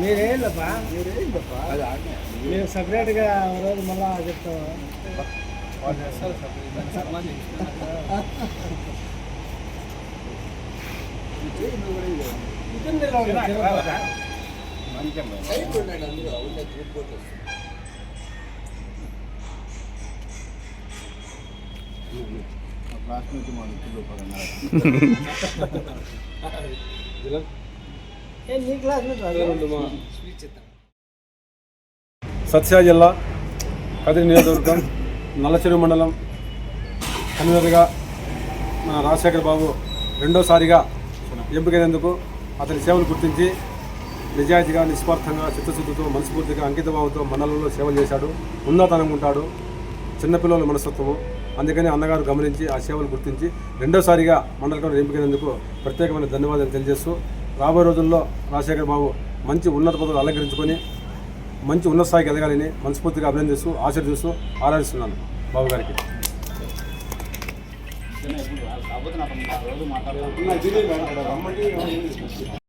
మీరేందప్పా మేము సపరేట్గా రోజు మళ్ళా చెప్తాము జిల్లా కదిరి నియోజకవర్గం నల్లచెరువు మండలం కన్వీనర్గా మన రాజశేఖర్ బాబు రెండోసారిగా ఎంపికైనందుకు అతని సేవలు గుర్తించి నిజాయితీగా నిస్వార్థంగా చిత్తశుద్ధితో మనస్ఫూర్తిగా అంకితభావంతో మండలంలో సేవలు చేశాడు. ఉన్నతనంగా ఉంటాడు. చిన్నపిల్లల మనస్తత్వము. అందుకని అన్నగారు గమనించి ఆ సేవలు గుర్తించి రెండోసారిగా మండలం ఎంపికైనందుకు ప్రత్యేకమైన ధన్యవాదాలు తెలియజేస్తూ రాబోయే రోజుల్లో రాజశేఖర్ బాబు మంచి ఉన్నత పదవులు అలంకరించుకొని మంచి ఉన్నత స్థాయికి ఎదగాలని మనస్ఫూర్తిగా అభినందిస్తూ ఆశీర్దిస్తూ ఆరాధిస్తున్నాను. బాబు గారికి. కాకపోతే నాకు రోజు మాట్లాడుతున్నాను